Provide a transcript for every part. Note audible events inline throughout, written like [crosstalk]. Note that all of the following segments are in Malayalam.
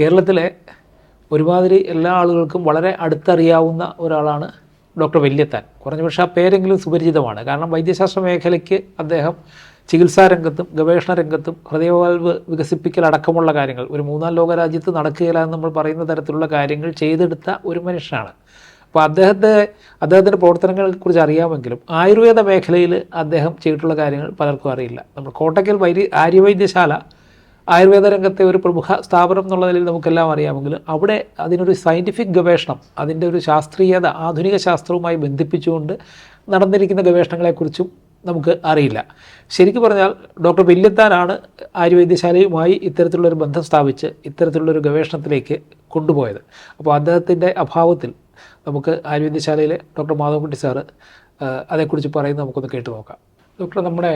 കേരളത്തിലെ ഒരുമാതിരി എല്ലാ ആളുകൾക്കും വളരെ അടുത്തറിയാവുന്ന ഒരാളാണ് ഡോക്ടർ വല്യത്താൻ. കുറഞ്ഞ പക്ഷേ ആ പേരെങ്കിലും സുപരിചിതമാണ്. കാരണം വൈദ്യശാസ്ത്ര മേഖലയ്ക്ക് അദ്ദേഹം ചികിത്സാ രംഗത്തും ഗവേഷണ രംഗത്തും ഹൃദയവാൽവ് വികസിപ്പിക്കൽ അടക്കമുള്ള കാര്യങ്ങൾ ഒരു മൂന്നാം ലോക രാജ്യത്ത് നടക്കുകയില്ല എന്ന് നമ്മൾ പറയുന്ന തരത്തിലുള്ള കാര്യങ്ങൾ ചെയ്തെടുത്ത ഒരു മനുഷ്യനാണ്. അപ്പോൾ അദ്ദേഹത്തെ അദ്ദേഹത്തിന്റെ പ്രവർത്തനങ്ങളെക്കുറിച്ച് അറിയാമെങ്കിലും ആയുർവേദ മേഖലയിൽ അദ്ദേഹം ചെയ്തിട്ടുള്ള കാര്യങ്ങൾ പലർക്കും അറിയില്ല. നമ്മൾ കോട്ടയ്ക്കൽ വൈദ്യ ആര്യവൈദ്യശാല ആയുർവേദ രംഗത്തെ ഒരു പ്രമുഖ സ്ഥാപനം എന്നുള്ള നിലയിൽ നമുക്കെല്ലാം അറിയാമെങ്കിലും അവിടെ അതിനൊരു സയന്റിഫിക് ഗവേഷണം അതിന്റെ ഒരു ശാസ്ത്രീയത ആധുനിക ശാസ്ത്രവുമായി ബന്ധിപ്പിച്ചുകൊണ്ട് നടന്നിരിക്കുന്ന ഗവേഷണങ്ങളെക്കുറിച്ചും നമുക്ക് അറിയില്ല. ശരിക്കും പറഞ്ഞാൽ ഡോക്ടർ വില്യത്താനാണ് ആയുർവേദ്യശാലയുമായി ഇത്തരത്തിലുള്ളൊരു ബന്ധം സ്ഥാപിച്ച് ഇത്തരത്തിലുള്ളൊരു ഗവേഷണത്തിലേക്ക് കൊണ്ടുപോയത്. അപ്പോൾ അദ്ദേഹത്തിന്റെ അഭാവത്തിൽ നമുക്ക് ആയുർവേദ്യശാലയിലെ ഡോക്ടർ മാധവൻകുട്ടി സാറ് അതേക്കുറിച്ച് പറയുന്നത് നമുക്കൊന്ന് കേട്ടു നോക്കാം. ഡോക്ടർ നമ്മുടെ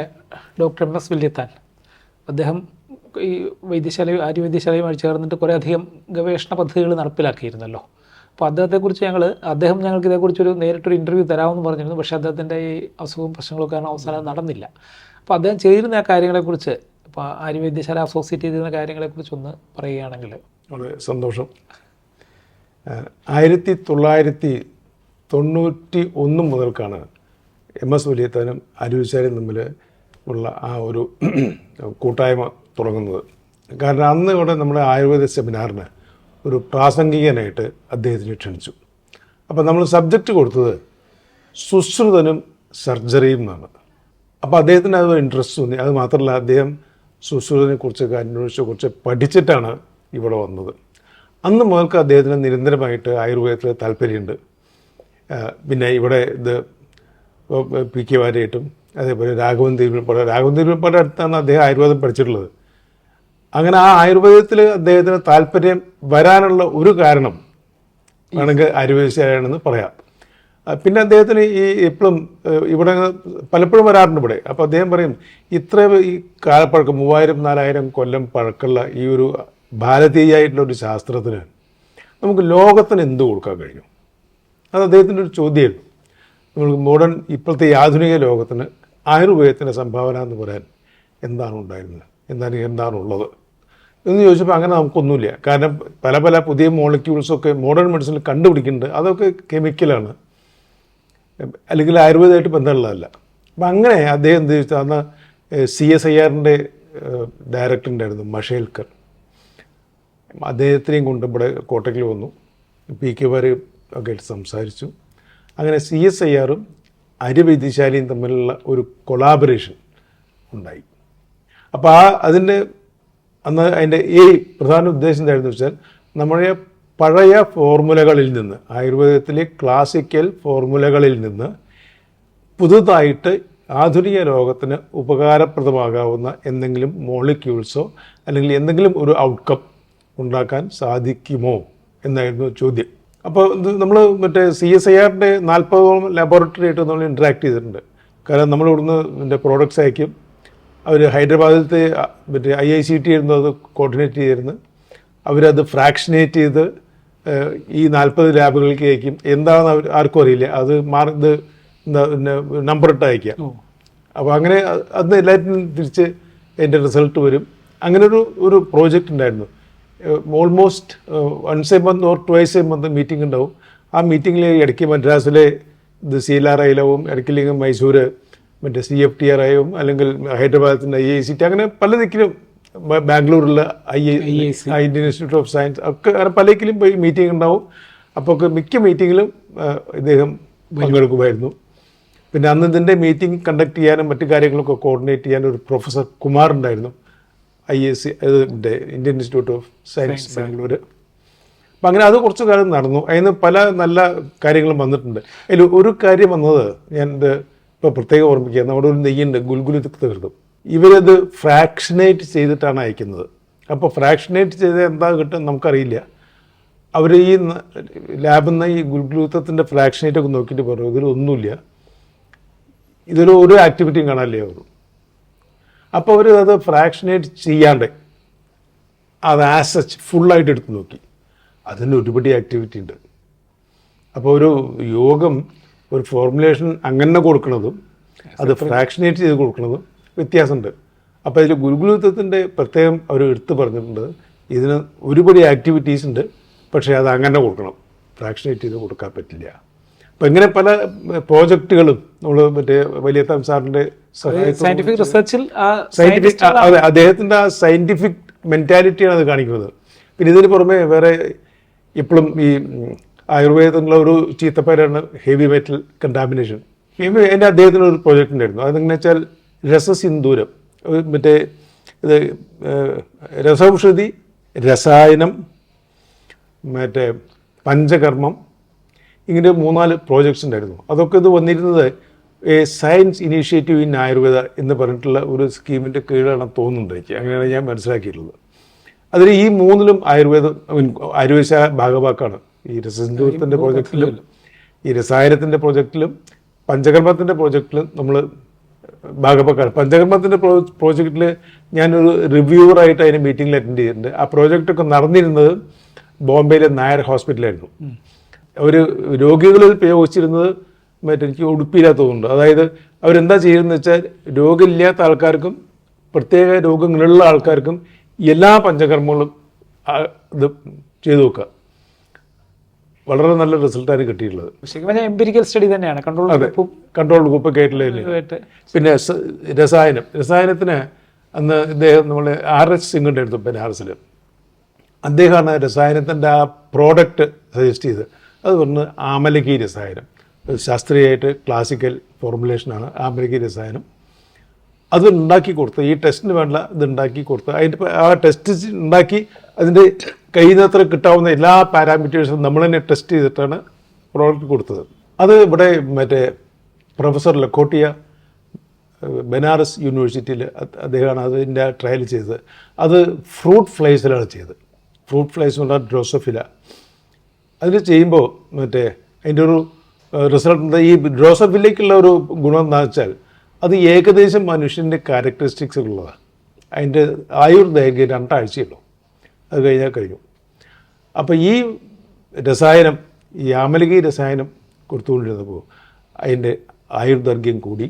ഡോക്ടർ എം എസ് വില്യത്താൻ അദ്ദേഹം ഈ വൈദ്യശാലയും ആര്യവൈദ്യശാലയുമായി ചേർന്നിട്ട് കുറേ അധികം ഗവേഷണ പദ്ധതികൾ നടപ്പിലാക്കിയിരുന്നല്ലോ. അപ്പോൾ അദ്ദേഹത്തെക്കുറിച്ച് ഞങ്ങൾ അദ്ദേഹം ഞങ്ങൾക്ക് ഇതേക്കുറിച്ചൊരു നേരിട്ടൊരു ഇന്റർവ്യൂ തരാമെന്ന് പറഞ്ഞിരുന്നു. പക്ഷേ അദ്ദേഹത്തിന്റെ ഈ അസുഖവും പ്രശ്നങ്ങളൊക്കെ കാരണം അവസാനം നടന്നില്ല. അപ്പോൾ അദ്ദേഹം ചെയ്തിരുന്ന ആ കാര്യങ്ങളെക്കുറിച്ച് ഇപ്പോൾ ആര്യവൈദ്യശാല അസോസിയേറ്റ് ചെയ്തിരുന്ന കാര്യങ്ങളെക്കുറിച്ച് ഒന്ന് പറയുകയാണെങ്കിൽ. വളരെ സന്തോഷം. ആയിരത്തി തൊള്ളായിരത്തി തൊണ്ണൂറ്റി ഒന്ന് മുതൽക്കാണ് എം എസ് വലിയത്താനും അരുവിച്ചാരും തമ്മിൽ ഉള്ള ആ ഒരു കൂട്ടായ്മ തുടങ്ങുന്നത്. കാരണം അന്ന് ഇവിടെ നമ്മുടെ ആയുർവേദ സെമിനാറിന് ഒരു പ്രാസംഗികനായിട്ട് അദ്ദേഹത്തിന് ക്ഷണിച്ചു. അപ്പോൾ നമ്മൾ സബ്ജക്റ്റ് കൊടുത്തത് സുശ്രുതനും സർജറിയും എന്നാണ്. അപ്പോൾ അദ്ദേഹത്തിന് അത് ഇൻട്രസ്റ്റ് തോന്നി. അത് മാത്രമല്ല അദ്ദേഹം സുശ്രുതനെ കുറിച്ചൊക്കെ അന്വേഷിച്ച് കുറിച്ച് പഠിച്ചിട്ടാണ് ഇവിടെ വന്നത്. അന്ന് മുതൽക്ക് അദ്ദേഹത്തിന് നിരന്തരമായിട്ട് ആയുർവേദത്തിൽ താല്പര്യമുണ്ട്. പിന്നെ ഇവിടെ ഇത് പി കെ വാര്യായിട്ടും അതേപോലെ രാഘവൻ തിരുവനന്തപുരം രാഘവൻ തിരുവനന്തപുരം അടുത്താണ് അദ്ദേഹം ആയുർവേദം പഠിച്ചിട്ടുള്ളത്. അങ്ങനെ ആ ആയുർവേദത്തിൽ അദ്ദേഹത്തിന് താല്പര്യം വരാനുള്ള ഒരു കാരണം വേണമെങ്കിൽ ആയുർവേദശാലയാണെന്ന് പറയാം. പിന്നെ അദ്ദേഹത്തിന് ഈ എപ്പോഴും ഇവിടെ പലപ്പോഴും വരാറുണ്ട് ഇവിടെ. അപ്പോൾ അദ്ദേഹം പറയും ഇത്ര ഈ കാലപ്പഴക്കം മൂവായിരം നാലായിരം കൊല്ലം പഴക്കമുള്ള ഈ ഒരു ഭാരതീയമായിട്ടുള്ള ഒരു ശാസ്ത്രത്തിന് നമുക്ക് ലോകത്തിന് എന്ത് കൊടുക്കാൻ കഴിഞ്ഞു? അത് അദ്ദേഹത്തിന്റെ ഒരു ചോദ്യമായിരുന്നു നമുക്ക് മോഡേൺ ഇപ്പോഴത്തെ ഈ ആധുനിക ലോകത്തിന് ആയുർവേദത്തിന്റെ സംഭാവന എന്ന് പറയാൻ എന്താണ് ഉണ്ടായിരുന്നത്? എന്താണ് എന്താണ് ഉള്ളത്? എന്ന് ചോദിച്ചപ്പോൾ അങ്ങനെ നമുക്കൊന്നുമില്ല. കാരണം പല പല പുതിയ മോളിക്യൂൾസൊക്കെ മോഡേൺ മെഡിസിനിൽ കണ്ടുപിടിക്കുന്നുണ്ട്. അതൊക്കെ കെമിക്കലാണ് അല്ലെങ്കിൽ ആയുർവേദമായിട്ട് ബന്ധമുള്ളതല്ല. അപ്പം അങ്ങനെ അദ്ദേഹം എന്ത് ചോദിച്ചാൽ അന്ന് സി എസ് ഐ ആറിന്റെ ഡയറക്ടർ ഉണ്ടായിരുന്നു മഷേൽക്കർ. അദ്ദേഹത്തിനെയും കൊണ്ട് ഇവിടെ കോട്ടയ്ക്കിൽ വന്നു. പി കെ വാര് ഒക്കെ ആയിട്ട് സംസാരിച്ചു. അങ്ങനെ സി എസ് ഐ ആറും അരിവൈദ്യശാലയും തമ്മിലുള്ള ഒരു കൊളാബറേഷൻ ഉണ്ടായി. അപ്പോൾ ആ അതിന്റെ അന്ന് അതിന്റെ ഈ പ്രധാന ഉദ്ദേശം എന്തായിരുന്നു വെച്ചാൽ നമ്മുടെ പഴയ ഫോർമുലകളിൽ നിന്ന് ആയുർവേദത്തിലെ ക്ലാസിക്കൽ ഫോർമുലകളിൽ നിന്ന് പുതുതായിട്ട് ആധുനിക ലോകത്തിന് ഉപകാരപ്രദമാകാവുന്ന എന്തെങ്കിലും മോളിക്യൂൾസോ അല്ലെങ്കിൽ എന്തെങ്കിലും ഒരു ഔട്ട്കം ഉണ്ടാക്കാൻ സാധിക്കുമോ എന്നായിരുന്നു ചോദ്യം. അപ്പോൾ ഇത് നമ്മൾ മറ്റേ സി എസ് ഐ ആറിന്റെ നാൽപ്പതോളം ലബോറട്ടറി ആയിട്ട് നമ്മൾ ഇൻട്രാക്ട് ചെയ്തിട്ടുണ്ട്. കാരണം നമ്മൾ ഇവിടുന്ന് ഇതിന്റെ പ്രോഡക്റ്റ്സ് അയക്കും. അവർ ഹൈദരാബാദിലത്തെ മറ്റേ ഐ ഐ സി ടി ആയിരുന്നു അത് കോർഡിനേറ്റ് ചെയ്തിരുന്നു അവരത് ഫ്രാക്ഷനേറ്റ് ചെയ്ത് ഈ നാൽപ്പത് ലാബുകളിലേക്ക് അയക്കും എന്താണെന്ന് അവർ ആർക്കും അറിയില്ല. അത് മാർക്ക് ഇത് നമ്പർ ഇട്ട് അയക്കുക അപ്പോൾ അങ്ങനെ അന്ന് എല്ലാറ്റിനും തിരിച്ച് എന്റെ റിസൾട്ട് വരും. അങ്ങനെ ഒരു ഒരു പ്രോജക്റ്റ് ഉണ്ടായിരുന്നു. Almost once a month or twice a month meeting ഉണ്ടാവും. ആ മീറ്റിങ്ങിൽ ഇടയ്ക്ക് മദ്രാസിലെ ഇത് സീലാർ ഐലവും ഇടയ്ക്കില്ലെങ്കിൽ മൈസൂർ മറ്റേ സി എഫ് ടി ആർ ആയും അല്ലെങ്കിൽ ഹൈദരാബാദത്തിന്റെ ഐ ഐ സി ടി അങ്ങനെ പല ദിക്കിലും ഐ ബാംഗ്ലൂരിലെ I I Indian Institute of Science ഒക്കെ അങ്ങനെ പലക്കിലും പോയി മീറ്റിംഗ് ഉണ്ടാവും. അപ്പോൾ ഒക്കെ മിക്ക മീറ്റിങ്ങിലും ഇദ്ദേഹം പങ്കെടുക്കുമായിരുന്നു. പിന്നെ അന്ന് ഇതിന്റെ മീറ്റിംഗ് കണ്ടക്ട് ചെയ്യാനും മറ്റു കാര്യങ്ങളൊക്കെ കോർഡിനേറ്റ് ചെയ്യാൻ ഒരു പ്രൊഫസർ കുമാർ ഉണ്ടായിരുന്നു. ഐ എസ് സി ഇതിന്റെ Indian Institute of Science Bangalore അപ്പം അങ്ങനെ അത് കുറച്ച് കാലം നടന്നു. അതിന് പല നല്ല കാര്യങ്ങളും വന്നിട്ടുണ്ട്. അതിൽ ഒരു കാര്യം വന്നത് ഞാൻ ഇപ്പോൾ പ്രത്യേകം ഓർമ്മിക്കുക നമ്മുടെ ഒരു നെയ്യുണ്ട് ഗുൽഗുലി തീർത്തും ഇവരത് ഫ്രാക്ഷനേറ്റ് ചെയ്തിട്ടാണ് അയക്കുന്നത്. അപ്പോൾ ഫ്രാക്ഷനേറ്റ് ചെയ്ത് എന്താ കിട്ടും നമുക്കറിയില്ല. അവർ ഈ ലാബിൽ നിന്ന് ഈ ഫ്രാക്ഷനേറ്റ് ഒക്കെ നോക്കിയിട്ട് പറഞ്ഞു ഇതിലൊന്നുമില്ല ഇതൊരു ഒരു ആക്ടിവിറ്റിയും കാണാനില്ലേ അവർ അപ്പോൾ അവർ അത് ഫ്രാക്ഷനേറ്റ് ചെയ്യാണ്ട് അത് ആസ് ആസച്ച് ഫുള്ളായിട്ട് എടുത്ത് നോക്കി. അതിന് ഒരുപടി ആക്ടിവിറ്റി ഉണ്ട്. അപ്പോൾ ഒരു യോഗം ഒരു ഫോർമുലേഷൻ അങ്ങനെ കൊടുക്കുന്നതും അത് ഫ്രാക്ഷനേറ്റ് ചെയ്ത് കൊടുക്കുന്നതും വ്യത്യാസമുണ്ട്. അപ്പോൾ അതിൽ ഗുരുകുലത്വത്തിന്റെ പ്രത്യേകം അവർ എടുത്തു പറഞ്ഞിട്ടുണ്ട്. ഇതിന് ഒരുപടി ആക്ടിവിറ്റീസ് ഉണ്ട്. പക്ഷേ അത് അങ്ങനെ കൊടുക്കണം. ഫ്രാക്ഷനേറ്റ് ചെയ്ത് കൊടുക്കാൻ പറ്റില്ല. അപ്പം ഇങ്ങനെ പല പ്രോജക്റ്റുകളും നമ്മൾ മറ്റേ വലിയ സാറിന്റെ സഹായത്തോടെ റിസർച്ചിൽ അതെ അദ്ദേഹത്തിന്റെ ആ സയന്റിഫിക് മെന്റാലിറ്റിയാണ് അത് കാണിക്കുന്നത്. പിന്നെ ഇതിന് പുറമെ വേറെ ഇപ്പോഴും ഈ ഉം, ആയുർവേദത്തിലുള്ള ഒരു ചീത്തപ്പേരാണ് ഹെവി മെറ്റൽ കണ്ടാമിനേഷൻ എന്റെ അദ്ദേഹത്തിന് ഒരു പ്രൊജക്റ്റ് ഉണ്ടായിരുന്നു. അതെങ്ങനെ വെച്ചാൽ രസസിന്ദൂരം. മറ്റേ ഇത് രസൌഷധി രസായനം മറ്റേ പഞ്ചകർമ്മം ഇങ്ങനെ മൂന്നാൽ പ്രോജക്ട്സ് ഉണ്ടായിരുന്നു. അതൊക്കെ ഇത് വന്നിരുന്നത് ഏ സയൻസ് ഇനീഷ്യേറ്റീവ് ഇൻ ആയുർവേദ എന്ന് പറഞ്ഞിട്ടുള്ള ഒരു സ്കീമിന്റെ കീഴിലാണ് തോന്നുന്നുണ്ട് എനിക്ക്. അങ്ങനെയാണ് ഞാൻ മനസ്സിലാക്കിയിട്ടുള്ളത്. അതിൽ ഈ മൂന്നിലും ആയുർവേദം ആയുർവേദ ഭാഗവാക്കാണ്. ഈ രസസിന്ധൂരത്തിന്റെ പ്രോജക്റ്റിലും ഈ രസായനത്തിന്റെ പ്രോജക്റ്റിലും പഞ്ചകർമ്മത്തിന്റെ പ്രോജക്റ്റിലും നമ്മൾ ഭാഗവാക്കാണ് പഞ്ചകർമ്മത്തിന്റെ പ്രോ പ്രോജക്റ്റിൽ ഞാനൊരു റിവ്യൂവറായിട്ട് അതിന് മീറ്റിങ്ങിൽ അറ്റൻഡ് ചെയ്തിട്ടുണ്ട്. ആ പ്രോജക്റ്റൊക്കെ നടന്നിരുന്നത് ബോംബെയിലെ നായർ ഹോസ്പിറ്റലായിരുന്നു അവർ രോഗികളിൽ പ്രയോഗിച്ചിരുന്നത് മറ്റേ എനിക്ക് തോന്നുന്നുണ്ട് അതായത് അവരെന്താ ചെയ്യുന്നത് വെച്ചാൽ രോഗമില്ലാത്ത ആൾക്കാർക്കും പ്രത്യേക രോഗങ്ങളുള്ള ആൾക്കാർക്കും എല്ലാ പഞ്ചകർമ്മങ്ങളും ഇത് ചെയ്തു നോക്കുക വളരെ നല്ല റിസൾട്ടാണ് കിട്ടിയിട്ടുള്ളത്. എംപിരിക്കൽ സ്റ്റഡി തന്നെയാണ്. കൺട്രോൾ ഗ്രൂപ്പ് കൺട്രോൾ ആയിട്ടുള്ള ആയിട്ട്. പിന്നെ രസായനം. രസായനത്തിന് അന്ന് ഇദ്ദേഹം നമ്മൾ ആർ എച്ച് സിംഗിന്റെ അടുത്ത് ബനാറസിൽ. അദ്ദേഹമാണ് രസായനത്തിന്റെ ആ പ്രോഡക്റ്റ് സജസ്റ്റ് ചെയ്തത്. അത് പറഞ്ഞ് ആമലകി രസായനം. ശാസ്ത്രീയമായിട്ട് ക്ലാസിക്കൽ ഫോർമുലേഷനാണ് ആമലകി രസായനം. അത് ഉണ്ടാക്കി കൊടുത്ത് ഈ ടെസ്റ്റിന് വേണ്ട ഇത് ഉണ്ടാക്കി കൊടുത്ത് അതിന്റെ ആ ടെസ്റ്റ് ഉണ്ടാക്കി അതിന്റെ കഴിയുന്നത്ര കിട്ടാവുന്ന എല്ലാ പാരാമീറ്റേഴ്സും നമ്മൾ തന്നെ ടെസ്റ്റ് ചെയ്തിട്ടാണ് പ്രോഡക്റ്റ് കൊടുത്തത്. അത് ഇവിടെ മറ്റേ പ്രൊഫസർ ലക്കോട്ടിയ ബനാറസ് യൂണിവേഴ്സിറ്റിയിൽ അദ്ദേഹമാണ് അതിന്റെ ട്രയൽ ചെയ്തത്. അത് ഫ്രൂട്ട് ഫ്ലൈസിലാണ് ചെയ്തത്. ഫ്രൂട്ട് ഫ്ലൈസ് കൊണ്ട് ഡ്രോസോഫില. അതിൽ ചെയ്യുമ്പോൾ മറ്റേ അതിന്റെ ഒരു റിസൾട്ട് ഈ ഡ്രോസോഫിലേക്കുള്ള ഒരു ഗുണം എന്താ വെച്ചാൽ അത് ഏകദേശം മനുഷ്യന്റെ ക്യാരക്ടറിസ്റ്റിക്സ് ഉള്ളതാണ്. അതിന്റെ ആയുർദൈർഘ്യം രണ്ടാഴ്ചയുള്ളൂ അത് കഴിഞ്ഞാൽ കഴിഞ്ഞു. അപ്പോൾ ഈ രസായനം ഈ ആമലകി രസായനം കൊടുത്തുകൊണ്ടിരുന്നപ്പോൾ അതിന്റെ ആയുർദൈർഘ്യം കൂടി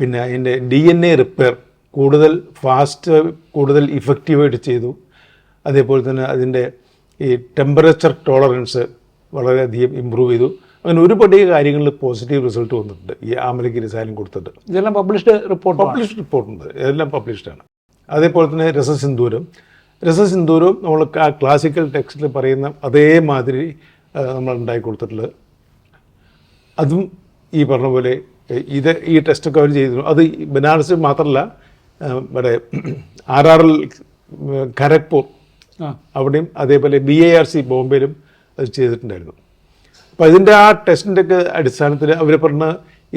പിന്നെ അതിന്റെ ഡി എൻ എ റിപ്പയർ കൂടുതൽ ഫാസ്റ്റ് കൂടുതൽ ഇഫക്റ്റീവായിട്ട് ചെയ്തു. അതേപോലെ തന്നെ അതിന്റെ ഈ ടെമ്പറേച്ചർ ടോളറൻസ് വളരെയധികം ഇമ്പ്രൂവ് ചെയ്തു. അങ്ങനെ ഒരുപാട് കാര്യങ്ങളിൽ പോസിറ്റീവ് റിസൾട്ട് വന്നിട്ടുണ്ട് ഈ ആമലകി രസായനം കൊടുത്തിട്ട്. ഇതെല്ലാം പബ്ലിഷ്ഡ് റിപ്പോർട്ട് പബ്ലിഷ്ഡ് റിപ്പോർട്ടുണ്ട് ഇതെല്ലാം പബ്ലിഷ്ഡാണ് അതേപോലെ തന്നെ രസസിന്ദൂരം രസസിന്ദൂരം നമ്മൾ ആ ക്ലാസിക്കൽ ടെക്സ്റ്റിൽ പറയുന്ന അതേമാതിരി നമ്മൾ ഉണ്ടാക്കി കൊടുത്തിട്ടുള്ളത്. അതും ഈ പറഞ്ഞ പോലെ ഇത് ഈ ടെസ്റ്റൊക്കെ അവർ ചെയ്തിരുന്നു. അത് ബനാറസ് മാത്രമല്ല ഇവിടെ ആർ ആർ എൽ ഖരഗ്പൂർ അവിടെയും അതേപോലെ ബി എ ആർ സി ബോംബെയിലും അത് ചെയ്തിട്ടുണ്ടായിരുന്നു. അപ്പോൾ ഇതിന്റെ ആ ടെസ്റ്റിന്റെയൊക്കെ അടിസ്ഥാനത്തിൽ അവർ പറഞ്ഞ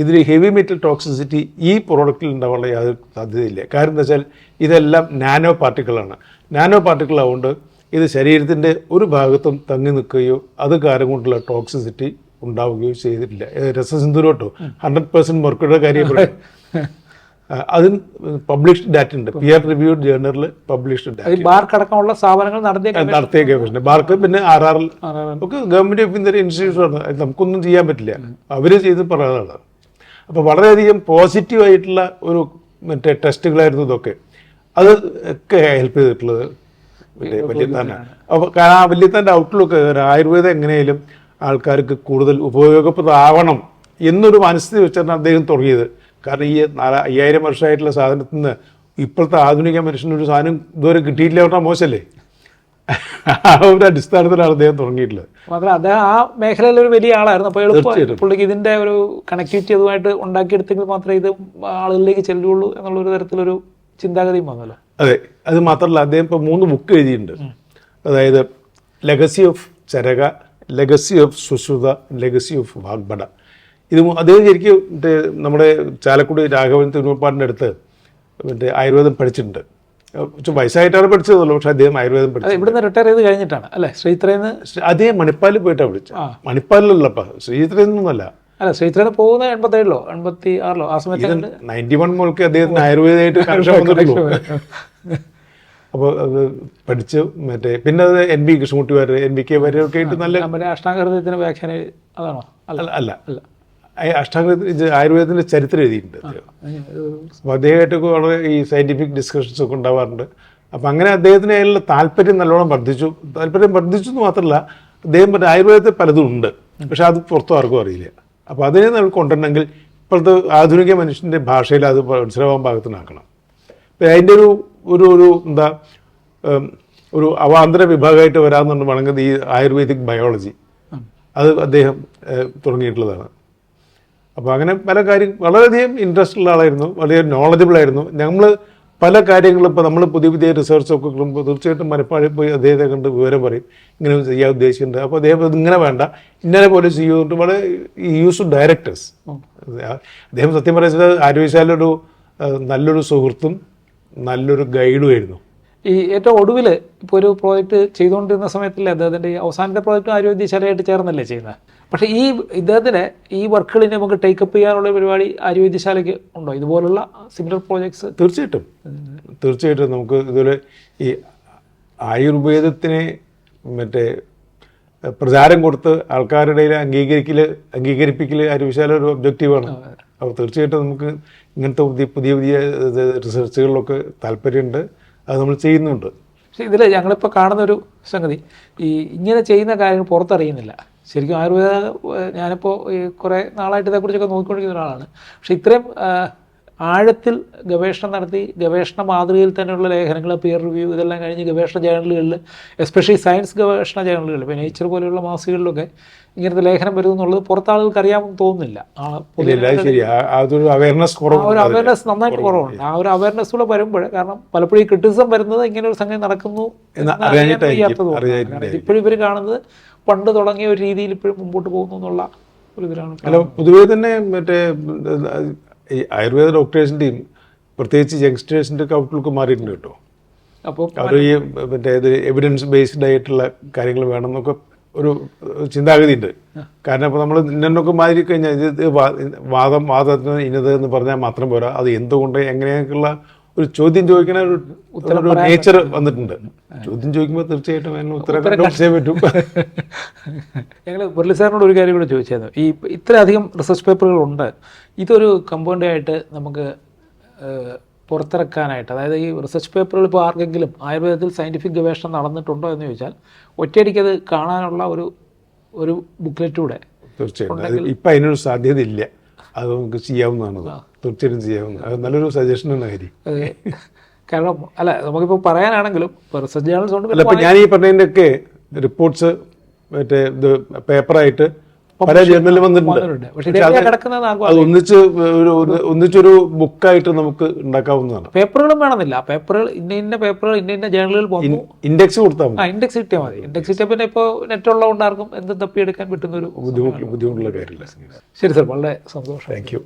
ഇതിൽ ഹെവി മെറ്റൽ ടോക്സിസിറ്റി ഈ പ്രോഡക്റ്റിൽ ഉണ്ടാവാനുള്ള യാതൊരു സാധ്യതയില്ല. കാരണം എന്താ വെച്ചാൽ ഇതെല്ലാം നാനോ പാർട്ടിക്കിളാണ് നാനോ പാർട്ടിക്കിൾ ആവുകൊണ്ട് ഇത് ശരീരത്തിന്റെ ഒരു ഭാഗത്തും തങ്ങി നിൽക്കുകയോ അത് കാരണം കൊണ്ടുള്ള ടോക്സിസിറ്റി ഉണ്ടാവുകയോ ചെയ്തിട്ടില്ല. രസസിന്ധുരോട്ടോ ഹൺഡ്രഡ് പെർസെന്റ് മെർക്കുറിയുടെ കാര്യം പറയാം. അതിന് പബ്ലിഷ്ഡ് ഡാറ്റ ഉണ്ട്. പിയർ റിവ്യൂഡ് ജേണലിൽ പബ്ലിഷ്ഡ് ഡാറ്റ ബാർക്ക് അടക്കമുള്ള സ്ഥാപനങ്ങൾ നടത്തിയ ഗവേഷണം ബാർക്ക് പിന്നെ ആർ ആർ ഒക്കെ ഗവൺമെന്റ് ഓഫ് ഇന്ത്യ ഇൻസ്റ്റിറ്റ്യൂഷനാണ് നമുക്കൊന്നും ചെയ്യാൻ പറ്റില്ല. അവർ ചെയ്ത് പറയുന്നതാണ് അപ്പോൾ വളരെയധികം പോസിറ്റീവ് ആയിട്ടുള്ള ഒരു മറ്റേ ടെസ്റ്റുകളായിരുന്നു ഇതൊക്കെ. അത് ഒക്കെ ഹെൽപ്പ് ചെയ്തിട്ടുള്ളത് വല്യത്താനാണ്. അപ്പോൾ ആ വല്യത്താന്റെ ഔട്ട്ലുക്ക് ആയുർവേദം എങ്ങനെയും ആൾക്കാർക്ക് കൂടുതൽ ഉപയോഗപ്രദമാവണം എന്നൊരു മനസ്സിൽ വെച്ചാണ് അദ്ദേഹം തുടങ്ങിയത്. കാരണം ഈ നാല അയ്യായിരം വർഷമായിട്ടുള്ള സാധനത്തിൽ നിന്ന് ഇപ്പോഴത്തെ ആധുനിക മനുഷ്യനൊരു സാധനം ഇതുവരെ കിട്ടിയില്ല പറഞ്ഞാൽ മോശമല്ലേ? ആ ഒരു അടിസ്ഥാനത്തിലാണ് അദ്ദേഹം തുടങ്ങിയിട്ടുള്ളത്. മാത്രം അദ്ദേഹം ആ മേഖലയിൽ ഒരു വലിയ ആളായിരുന്നു. അപ്പോൾ എളുപ്പം. പുള്ളിക്ക് ഇതിന്റെ ഒരു കണക്ടിവിറ്റി അതുമായിട്ട് ഉണ്ടാക്കിയെടുത്തെങ്കിൽ മാത്രമേ ഇത് ആളുകളിലേക്ക് ചെല്ലുള്ളൂ എന്നുള്ളൊരു തരത്തിലൊരു ചിന്താഗതിയും വന്നല്ലോ. അതെ അത് മാത്രമല്ല അദ്ദേഹം ഇപ്പോൾ മൂന്ന് ബുക്ക് എഴുതിയിട്ടുണ്ട്. അതായത് legacy of Charaka legacy of Sushruta legacy of Vagbhata ഇത് അദ്ദേഹം ശരിക്കും മറ്റേ നമ്മുടെ ചാലക്കുടി രാഘവൻ തിരുവപ്പാടിന്റെ അടുത്ത് മറ്റേ ആയുർവേദം പഠിച്ചിട്ടുണ്ട്. വയസ്സായിട്ടാണ് പഠിച്ചതല്ലോ പക്ഷെ അദ്ദേഹം ആയുർവേദം പഠിച്ചത് പഠിച്ചു ഇവിടുന്ന് റിട്ടയർ ചെയ്ത് കഴിഞ്ഞിട്ടാണ് അല്ലേ? ശ്രീത്രേന്ന് അദ്ദേഹം മണിപ്പാലിൽ പോയിട്ടാണ് പഠിച്ചത്. ആ. മണിപ്പാലിലല്ലപ്പ ശ്രീത്രേന്നൊന്നുമല്ല. അല്ല ശ്രീത്രന്ന് പോകുന്ന എൺപത്തേഴിലോ? എൺപത്തി ആറിലോ ആ സമയത്ത് നയന്റി വൺ മുതൽക്ക് അദ്ദേഹത്തിന് ആയുർവേദമായിട്ട് [laughs] കണക്ഷൻ വന്നിട്ടുള്ളൂ. അപ്പോൾ അത് പഠിച്ച് മറ്റേ പിന്നെ അത് എൻ ബി കൃഷ്ണകുട്ടി വരെ എൻ ബി കെ വാര്യരൊക്കെ ആയിട്ട് നല്ല അഷ്ടാംഗഹൃദയത്തിന് വ്യാഖ്യാനം അതാണോ? അല്ല അല്ല. അല്ല. അഷ്ടാംഗ ആയുർവേദത്തിന്റെ ആയുർവേദത്തിന്റെ ചരിത്രം എഴുതിയിട്ടുണ്ട്. അപ്പോൾ അദ്ദേഹമായിട്ടൊക്കെ വളരെ ഈ സയന്റിഫിക് ഡിസ്കഷൻസ് ഒക്കെ ഉണ്ടാവാറുണ്ട്. അപ്പം അങ്ങനെ അദ്ദേഹത്തിന് അതിലുള്ള താല്പര്യം നല്ലോണം വർദ്ധിച്ചു. താല്പര്യം വർദ്ധിച്ചു എന്ന് മാത്രമല്ല അദ്ദേഹം പറഞ്ഞ ആയുർവേദത്തിൽ പലതും ഉണ്ട്. പക്ഷെ അത് പുറത്തും ആർക്കും അറിയില്ല. അപ്പോൾ അതിനെ നമ്മൾ കൊണ്ടുവരണമെങ്കിൽ ഇപ്പോഴത്തെ ആധുനിക മനുഷ്യന്റെ ഭാഷയിൽ അത് മനസ്സിലാവാൻ പാകത്തിനാക്കണം. ഇപ്പം അതിന്റെ ഒരു ഒരു ഒരു എന്താ ഒരു അവാന്തര വിഭാഗമായിട്ട് വരാമെന്നുണ്ട് വണങ്ങുന്നത് ഈ ആയുർവേദിക് ബയോളജി അത് അദ്ദേഹം തുടങ്ങിയിട്ടുള്ളതാണ്. അപ്പോൾ അങ്ങനെ പല കാര്യം വളരെയധികം ഇൻട്രസ്റ്റ് ഉള്ള ആളായിരുന്നു വളരെ നോളജബിൾ ആയിരുന്നു. നമ്മൾ പല കാര്യങ്ങളും ഇപ്പോൾ നമ്മൾ പുതിയ പുതിയ റിസർച്ച് ഒക്കെ കിട്ടുമ്പോൾ തീർച്ചയായിട്ടും മനപ്പാടി പോയി അദ്ദേഹത്തെ കണ്ട് വിവരം പറയും. ഇങ്ങനെ ചെയ്യാൻ ഉദ്ദേശിക്കുന്നുണ്ട് അപ്പോൾ അദ്ദേഹം ഇങ്ങനെ വേണ്ട. ഇന്നലെ പോലെ ചെയ്യുന്നുണ്ട് വളരെ യൂസ് ഡയറക്ടേഴ്സ് അദ്ദേഹം സത്യം പറയുന്നത് ആരോഗ്യശാലൊരു നല്ലൊരു സുഹൃത്തും നല്ലൊരു ഗൈഡും ആയിരുന്നു. ഈ ഏറ്റവും ഒടുവിൽ ഇപ്പോൾ ഒരു പ്രോജക്റ്റ് ചെയ്തുകൊണ്ടിരുന്ന സമയത്തില്ലേ അദ്ദേഹത്തിന്റെ ഈ അവസാനത്തെ പ്രോജക്റ്റ് ആരോഗ്യശാലയായിട്ട് ചേർന്നല്ലേ ചെയ്യുന്നത്? പക്ഷേ ഈ ഇദ്ദേഹത്തിന് ഈ വർക്കുകളിനെ നമുക്ക് ടേക്കപ്പ് ചെയ്യാനുള്ള പരിപാടി ആയുർവേദ്യശാലയ്ക്ക് ഉണ്ടോ? ഇതുപോലുള്ള സിമിലർ പ്രോജക്ട്സ് തീർച്ചയായിട്ടും. തീർച്ചയായിട്ടും നമുക്ക് ഇതുപോലെ ഈ ആയുർവേദത്തിനെ മറ്റേ പ്രചാരം കൊടുത്ത് ആൾക്കാരുടെ അംഗീകരിക്കൽ അംഗീകരിപ്പിക്കൽ ആരോഗ്യശാല ഒരു ഒബ്ജക്റ്റീവാണ് അപ്പോൾ തീർച്ചയായിട്ടും നമുക്ക് ഇങ്ങനത്തെ പുതിയ പുതിയ പുതിയ റിസർച്ചുകളിലൊക്കെ താല്പര്യമുണ്ട്. അത് നമ്മൾ ചെയ്യുന്നുണ്ട്. പക്ഷേ ഇതിൽ ഞങ്ങളിപ്പോൾ കാണുന്ന ഒരു സംഗതി. ഈ ഇങ്ങനെ ചെയ്യുന്ന കാര്യങ്ങൾ പുറത്തറിയുന്നില്ല. ശരിക്കും ആയുർവേദ ഞാനിപ്പോൾ ഈ കുറേ നാളായിട്ട് ഇതേക്കുറിച്ചൊക്കെ നോക്കിക്കൊണ്ടിരിക്കുന്ന ഒരാളാണ്. പക്ഷേ ഇത്രയും ആഴത്തിൽ ഗവേഷണം നടത്തി ഗവേഷണ മാതൃകയിൽ തന്നെയുള്ള ലേഖനങ്ങൾ പിയർ റിവ്യൂ ഇതെല്ലാം കഴിഞ്ഞ് ഗവേഷണ ജേണലുകളിൽ എസ്പെഷ്യലി സയൻസ് ഗവേഷണ ജേണലുകളിൽ ഇപ്പോൾ നേച്ചർ പോലെയുള്ള മാസികകളിലൊക്കെ ഇങ്ങനത്തെ ലേഖനം വരുന്നുള്ളത് പുറത്ത് ആളുകൾക്ക് അറിയാമെന്ന് തോന്നുന്നില്ല. ഒരു അവയർനെസ് നന്നായിട്ട് കുറവുണ്ട് ആ ഒരു അവയർനെസ് കൂടെ വരുമ്പോൾ കാരണം പലപ്പോഴും ഈ ക്രിറ്റിസം വരുന്നത് ഇങ്ങനെ ഒരു സംഗതി നടക്കുന്നു ഇപ്പോഴും ഇവർ കാണുന്നത് പണ്ട് തുടങ്ങിയ ഒരു രീതിയിൽ ഇപ്പോഴും മുമ്പോട്ട് പോകുന്നു എന്നുള്ള അല്ല പൊതുവേ തന്നെ മറ്റേ ഈ ആയുർവേദ ഡോക്ടേഴ്സിന്റെയും പ്രത്യേകിച്ച് യങ്സ്റ്റേഴ്സിന്റെ ഒക്കെ ഔട്ട്ലുക്ക് മാറിയിട്ടുണ്ട് കേട്ടോ. അപ്പോൾ അവർ ഈ മറ്റേ ഇത് എവിഡൻസ് ബേസ്ഡ് ആയിട്ടുള്ള കാര്യങ്ങൾ വേണം എന്നൊക്കെ ഒരു ചിന്താഗതി ഉണ്ട് കാരണം ഇപ്പോൾ നമ്മൾ ഇന്നൊക്കെ മാതിരി കഴിഞ്ഞാൽ ഇത് വാദം വാദത്തിന് ഇന്നത് എന്ന് പറഞ്ഞാൽ മാത്രം പോരാ. അത് എന്തുകൊണ്ട് എങ്ങനെയൊക്കെയുള്ള ഒരു ചോദ്യം ചോദിക്കുന്ന ഒരു ഒരു നേച്ചർ വന്നിട്ടുണ്ട്. ചോദ്യം ചോദിക്കുമ്പോൾ തീർച്ചയായിട്ടും അതിന് ഉത്തരം ചെയ്യാൻ പറ്റും. ഞങ്ങൾ മുരളി സാറിനോട് ഒരു കാര്യം കൂടെ ചോദിച്ചായിരുന്നു. ഈ ഇത്രയധികം റിസർച്ച് പേപ്പറുകളുണ്ട് ഇതൊരു കമ്പൗണ്ട് ആയിട്ട് നമുക്ക് പുറത്തിറക്കാനായിട്ട് അതായത് ഈ റിസർച്ച് പേപ്പറുകൾ ഇപ്പോൾ ആർക്കെങ്കിലും ആയുർവേദത്തിൽ സയന്റിഫിക് ഗവേഷണം നടന്നിട്ടുണ്ടോ എന്ന് ചോദിച്ചാൽ ഒറ്റയടിക്ക് അത് കാണാനുള്ള ഒരു ഒരു ബുക്ക്ലെറ്റൂടെ തീർച്ചയായിട്ടും. ഇപ്പം അതിനൊരു സാധ്യത ഇല്ല അത് നമുക്ക് ചെയ്യാവുന്നതാണ്. തീർച്ചയായിട്ടും ചെയ്യാവുന്നതാണ്. അത് നല്ലൊരു സജഷനാണ് ഹരി. കാരണം അല്ല നമുക്കിപ്പോൾ പറയാനാണെങ്കിലും ഇപ്പോൾ റിസർച്ച് ജേണൽസ് ഇപ്പം ഞാൻ ഈ പറഞ്ഞതിന്റെയൊക്കെ റിപ്പോർട്ട്സ് മറ്റേ ഇത് പേപ്പറായിട്ട് പല ജേർണലിൽ വന്നിട്ടുണ്ട്. അത് ഒന്നിച്ച് ഒരു ഒന്നിച്ചൊരു ബുക്കായിട്ട് നമുക്ക് ഉണ്ടാക്കാവുന്നതാണ്. പേപ്പറുകളും വേണമെന്നില്ല. പേപ്പറുകൾ ഇന്ന ഇന്ന പേപ്പറുകൾ ഇന്ന ഇന്ന ജേണലുകൾ ഇൻഡെക്സ് കൊടുത്താൽ മതി. ഇൻഡെക്സ് കിട്ടിയാൽ മതി. ഇൻഡെക്സ് കിട്ടിയാൽ പിന്നെ ഇപ്പോൾ നെറ്റ് ഉള്ളതുകൊണ്ട് ആർക്കും എന്ത് തപ്പിയെടുക്കാൻ പറ്റുന്ന ഒരു ബുദ്ധിമുട്ട് ബുദ്ധിമുട്ടുള്ള കാര്യമില്ല. ശരി സർ. വളരെ സന്തോഷം. Thank you